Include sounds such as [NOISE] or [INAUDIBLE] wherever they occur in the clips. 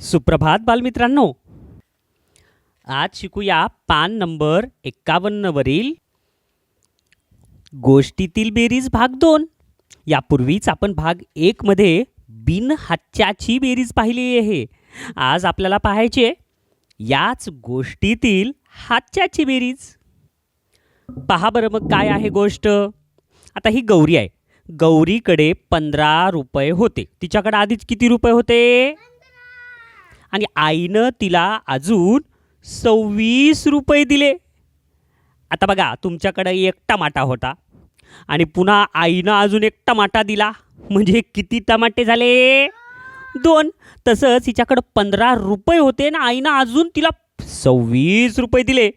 सुप्रभात बालमित्रांनो. आज शिकूया पान नंबर एक्कावन्नवरील गोष्टीतील बेरीज भाग दोन. यापूर्वीच आपण भाग एकमध्ये बिनहाच्याची बेरीज पाहिली आहे. आज आपल्याला पाहायचे याच गोष्टीतील हाच्याची बेरीज. पहा बरं मग काय आहे गोष्ट. आता ही गौरी आहे. गौरीकडे पंधरा रुपये होते. तिच्याकडे आधीच किती रुपये होते? आणि आईनं तिला अजून सव्वीस रुपये दिले. आता बघा तुमच्याकडे एक टमाटा होता आणि पुन्हा आईनं अजून एक टमाटा दिला. म्हणजे किती टमाटे झाले? दोन. तसंच हिच्याकडं पंधरा रुपये होते ना आईनं अजून तिला सव्वीस रुपये दिले.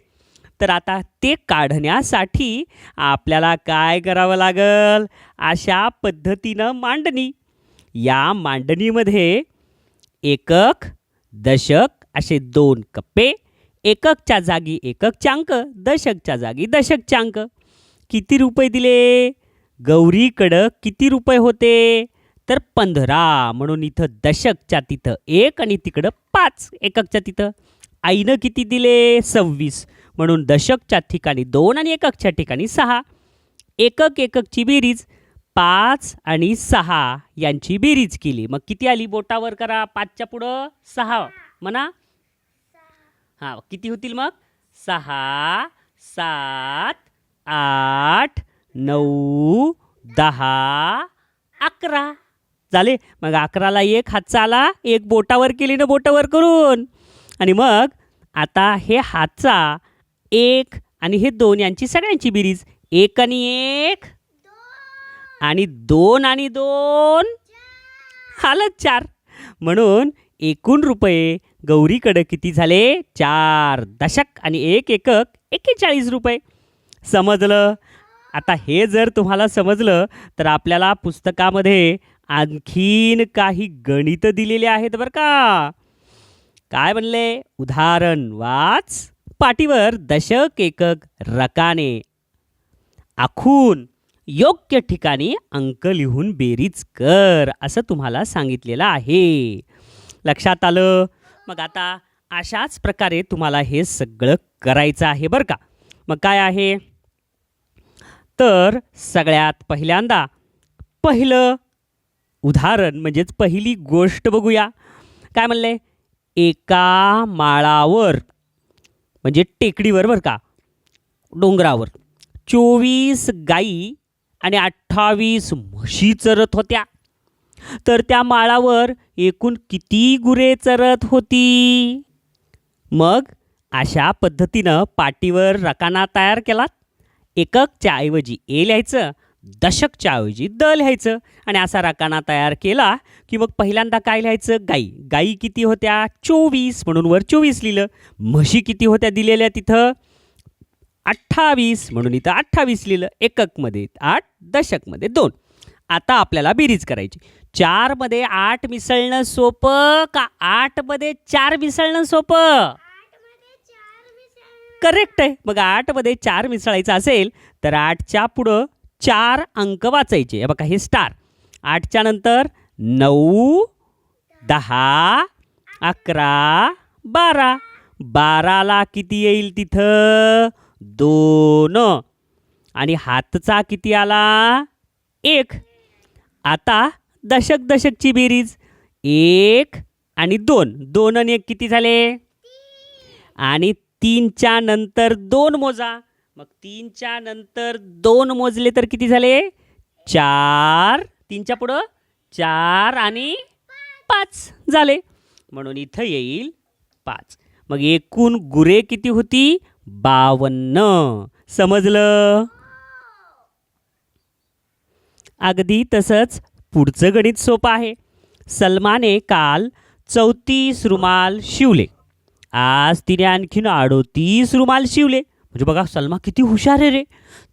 तर आता ते काढण्यासाठी आपल्याला काय करावं लागल? अशा पद्धतीनं मांडणी. या मांडणीमध्ये एकक दशक असे दोन कप्पे एककच्या जागी एककच्या अंक दशकच्या जागी दशकचे अंक किती रुपये दिले? गौरीकडं किती रुपये होते? तर पंधरा म्हणून इथं दशकच्या तिथं एक आणि तिकडं पाच एककच्या तिथं. आईनं किती दिले? सव्वीस म्हणून दशकच्या ठिकाणी दोन आणि एककच्या ठिकाणी सहा. एकक एककची बेरीज पाच आणि सहा यांची बेरीज केली. मग किती आली? बोटावर करा. पाचच्या पुढं सहा. म्हणा. हां किती होतील मग? सहा सात आठ नऊ दहा अकरा. झाले? मग अकराला एक हातचा आला एक बोटावर केली ना बोटावर करून. आणि मग आता हे हातचा एक आणि हे दोन यांची सगळ्यांची बिरीज. एक आणि एक. आणि दोन आणि दोन. हालत चार. म्हणून एकूण रुपये गौरीकडं किती झाले? चार दशक आणि एक एकक एक्केचाळीस रुपये. समजलं? आता हे जर तुम्हाला समजलं तर आपल्याला पुस्तकामध्ये आणखीन काही गणित दिलेले आहेत बरं का? काय म्हणले? उदाहरण वाच. पाटीवर दशक एकक रकाने. आखून योग्य ठिकाणी अंक लिहून बेरीज कर असं तुम्हाला सांगितलेलं आहे. लक्षात आलं? मग आता अशाच प्रकारे तुम्हाला हे सगळं करायचं आहे बरं का? मग काय आहे? तर सगळ्यात पहिल्यांदा पहिलं उदाहरण म्हणजेच पहिली गोष्ट बघूया. काय म्हणले? एका माळावर म्हणजे टेकडीवर बरं का डोंगरावर चोवीस गाई आणि अठ्ठावीस म्हशी चरत होत्या. तर त्या माळावर एकूण किती गुरे चरत होती? मग अशा पद्धतीनं पाटीवर रकाना तयार केलात. एककच्या ऐवजी ए लिहायचं दशकच्या ऐवजी द लिहायचं आणि असा रकाना तयार केला की मग पहिल्यांदा काय लिहायचं? गाई. गाई किती होत्या? चोवीस म्हणून वर चोवीस लिहिलं. म्हशी किती होत्या दिलेल्या तिथं? अठ्ठावीस म्हणून इथं अठ्ठावीस लिहिलं एककमध्ये आठ दशकमध्ये दोन. आता आपल्याला बेरीज करायची. चारमध्ये आठ मिसळणं सोपं का आठमध्ये चार मिसळणं सोपं? करेक्ट आहे. मग आठमध्ये चार मिसळायचं असेल तर आठच्या पुढं चार अंक वाचायचे. बघा हे स्टार. आठच्या नंतर नऊ दहा अकरा बारा. बाराला किती येईल तिथं? दोन. आणि हातचा किती आला? एक. आता दशक दशकची बेरीज. एक आणि दोन. दोन आणि एक किती झाले? आणि तीनच्या नंतर दोन मोजा. मग तीनच्या नंतर दोन मोजले तर किती झाले? चार. तीनच्या पुढं चार आणि पाच झाले. म्हणून इथं येईल पाच. मग एकूण गुरे किती होती? बावन्न. समजलं? अगदी तसंच पुढचं गणित सोपं आहे. सलमाने काल चौतीस रुमाल शिवले. आज तिने आणखीन अडोतीस रुमाल शिवले. म्हणजे बघा सलमा किती हुशार आहे रे.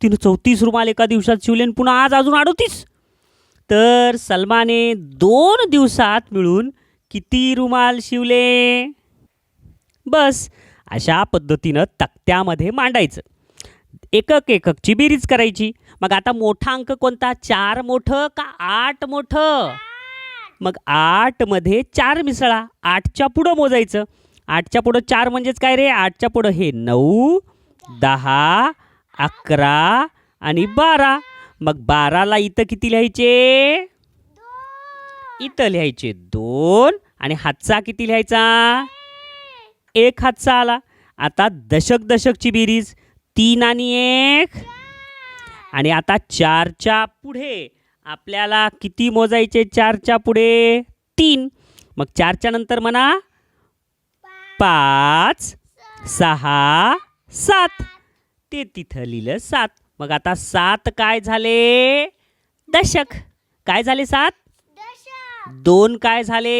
तिनं चौतीस रुमाल एका दिवसात शिवले आणि पुन्हा आज अजून अडोतीस. तर सलमाने दोन दिवसात मिळून किती रुमाल शिवले? बस अशा पद्धतीनं तक्त्यामध्ये मांडायचं. एकक एककची बेरीज करायची. मग आता मोठा अंक कोणता? चार मोठं का आठ मोठं? मग आठमध्ये चार मिसळा. आठच्या पुढं मोजायचं. आठच्या पुढं चार म्हणजेच काय रे? आठच्या पुढं हे नऊ दहा अकरा आणि बारा. मग बाराला इथं किती लिहायचे? इथं लिहायचे दोन. आणि हातचा किती लिहायचा? एक हातचा आला आता दशक दशकची बेरीज. तीन आणि एक. आणि आता चारच्या पुढे. आपल्याला किती मोजायचे चारच्या पुढे? तीन. मग चारच्या नंतर म्हणा पाच सहा सात. ते तिथं लिहिलं सात. मग आता सात काय झाले? दशक. काय झाले सात? दोन काय झाले?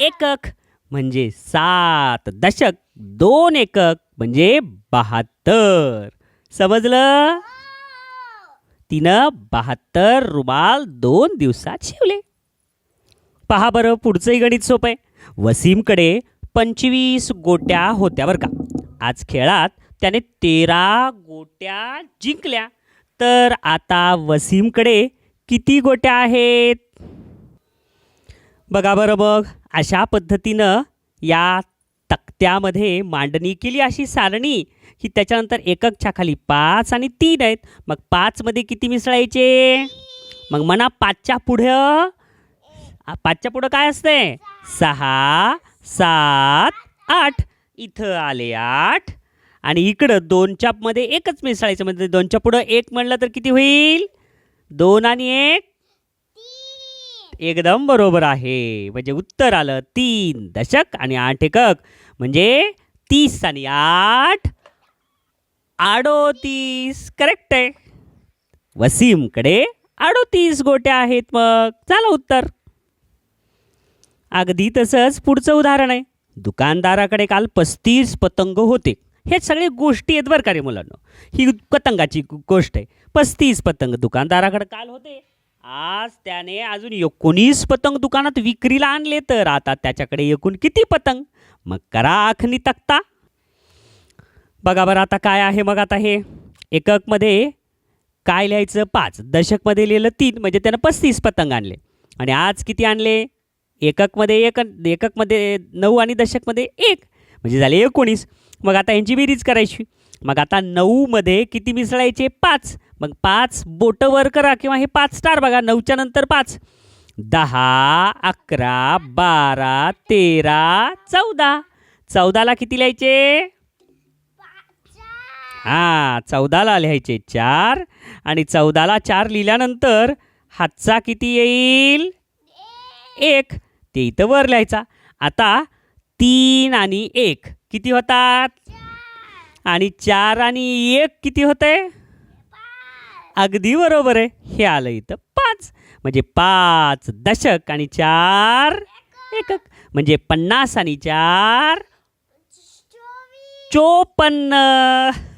एकक. म्हणजे सात दशक दोन एकक म्हणजे बहात्तर. समजलं? तिनं बहात्तर रुमाल दोन दिवसात शिवले. पहा बरं पुढचंही गणित सोपं आहे. वसीमकडे पंचवीस गोट्या होत्या बरं का. आज खेळात त्याने तेरा गोट्या जिंकल्या. तर आता वसीमकडे किती गोट्या आहेत? बघा बरं बघ. अशा पद्धतीनं या तक्त्यामध्ये मांडणी केली अशी सारणी की त्याच्यानंतर एककच्या खाली पाच आणि तीन आहेत. मग पाचमध्ये किती मिसळायचे मग म्हणा पाचच्या पुढं. पाचच्या पुढं काय असते सहा सात आठ. इथं आले आठ. आणि इकडं दोनच्या मध्ये एकच मिसळायचं म्हणजे दोनच्या पुढं एक म्हणलं तर किती होईल? दोन आणि एक. एकदम बरोबर आहे. म्हणजे उत्तर आलं तीन दशक आणि आठ एकक. म्हणजे तीस आणि आठ. अडोतीस. करेक्ट आहे. वसीमकडे अडोतीस गोट्या आहेत मग. झालं उत्तर. अगदी तसंच पुढचं उदाहरण आहे. दुकानदाराकडे काल पस्तीस पतंग होते. हे सगळे गोष्टी आहेत बरं का रे मुलांना. ही पतंगाची गोष्ट आहे. पस्तीस पतंग दुकानदाराकडे काल होते. आज त्याने अजून एकोणीस पतंग दुकानात विक्रीला आणले तर आता त्याच्याकडे एकूण किती पतंग? मग करा आखणी तक्ता. बघा बरं आता काय आहे मग आता हे. एककमध्ये काय लिहायचं? पाच. दशकमध्ये लिहिलं तीन. म्हणजे त्यानं पस्तीस पतंग आणले. आणि आज किती आणले? एककमध्ये एक एककमध्ये नऊ आणि दशकमध्ये एक. म्हणजे झाले एकोणीस. मग आता यांची बेरीज करायची. मग आता नऊमध्ये किती मिसळायचे? पाच. मग पाच बोटं वर करा किंवा हे पाच स्टार बघा. नऊच्या नंतर पाच. दहा अकरा बारा तेरा चौदा. चौदाला किती लिहायचे? हां चौदाला लिहायचे चार. आणि चौदाला चार लिहिल्यानंतर हातचा किती येईल? एक. ते इथं वर लिहायचा. आता तीन आणि एक. किती होतात? आणि चार आणि एक किती होते अगदी बरोबर आहे. हे आलं इथं पाच. म्हणजे पाच दशक आणि चार एकक. म्हणजे पन्नास आणि चार चोपन्न.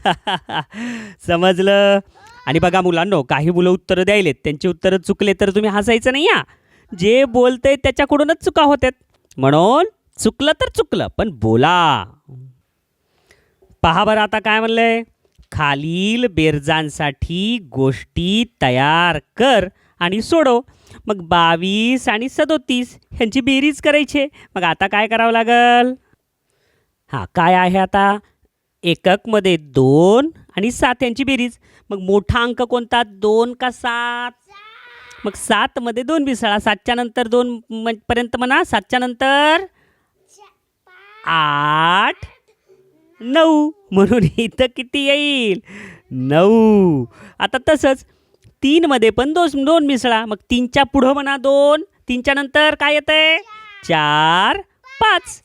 [LAUGHS] समजलं? आणि बघा मुलांनो काही मुलं उत्तरं द्यायलेत. त्यांची उत्तरं चुकले तर तुम्ही हसायचं नाही या जे बोलतंय त्याच्याकडूनच चुका होत्यात. म्हणून चुकलं तर चुकलं पण बोला. पहा बरं आता काय म्हणलंय? खालील बेरजांसाठी गोष्टी तयार कर आणि सोडव. मग बावीस आणि सदोतीस ह्यांची बेरीज करायची आहे. मग आता काय करावं लागल? हां काय आहे आता? एककमध्ये दोन आणि सात यांची बेरीज. मग मोठा अंक कोणता? दोन का सात? मग सातमध्ये दोन मिसळा. सातच्या नंतर दोन पर्यंत म्हणा. सातच्या नंतर आठ. नऊ म्हणून [LAUGHS] इथं किती येईल? नऊ. आता तसंच तीनमध्ये पण दोन दोन मिसळा. मग तीनच्या पुढं म्हणा दोन. तीनच्या नंतर काय येतं आहे चार पाच.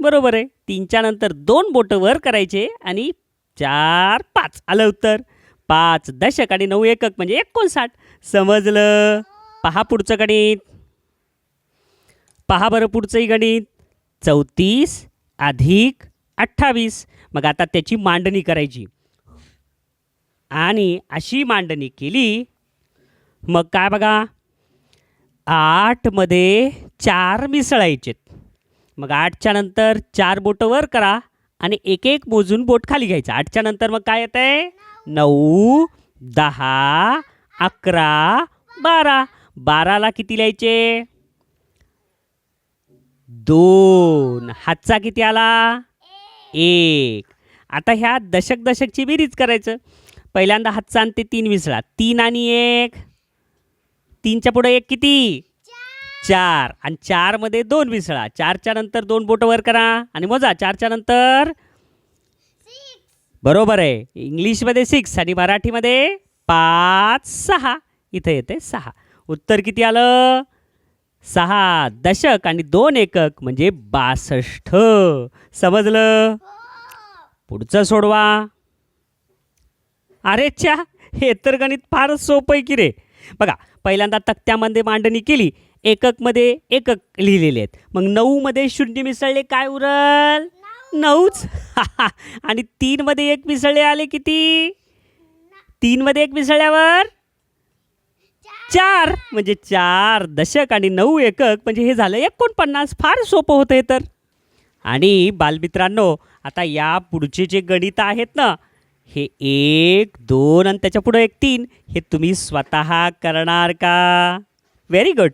बरोबर आहे. तीनच्या नंतर दोन बोटं वर करायचे आणि चार पाच. आलं उत्तर. पाच दशक आणि नऊ एकक म्हणजे एकोणसाठ. समजलं? पहा पुढचं गणित. पहा बरं पुढचंही गणित. चौतीस अधिक अठ्ठावीस. मग आता त्याची मांडणी करायची. आणि अशी मांडणी केली. मग काय बघा? आठमध्ये चार मिसळायचेत मग आठच्या नंतर चार बोटं वर करा आणि एक एक मोजून बोट खाली घ्यायचं. आठच्या नंतर मग काय येतं आहे नऊ दहा अकरा बारा. बाराला किती लिहायचे? दोन. हातचा किती आला? एक. आता ह्या दशक दशकची बेरीज करायचं. पहिल्यांदा हातचा आणि ते तीन विसळा. तीन आणि एक. तीनच्या पुढं एक किती? चार. आणि चारमध्ये दोन विसळा. चारच्या नंतर दोन बोटं वर करा आणि मोजा. चारच्या नंतर बरोबर आहे. इंग्लिशमध्ये सिक्स आणि मराठीमध्ये पाच सहा. इथं येते सहा. उत्तर किती आलं? सहा दशक आणि दोन एकक म्हणजे बासष्ट समजलं? पुढचं सोडवा. अरे च्या हे तर गणित फारच सोपं आहे की रे. बघा पहिल्यांदा तक्त्यामध्ये मांडणी केली एककमध्ये एकक लिहिलेले आहेत. मग नऊमध्ये शून्य मिसळले काय उरल? नऊच. [LAUGHS] आणि तीनमध्ये एक मिसळले आले किती? तीनमध्ये एक मिसळल्यावर? चार म्हणजे चार दशक आणि नऊ एकक म्हणजे हे झालं एकोणपन्नास. फार सोपं होतं हे तर. आणि बालमित्रांनो आता या पुढचे जे गणित आहेत ना हे एक दोन आणि त्याच्यापुढं एक तीन हे तुम्ही स्वतः करणार का? व्हेरी गुड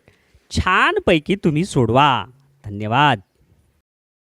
छानपैकी तुम्ही सोडवा. धन्यवाद.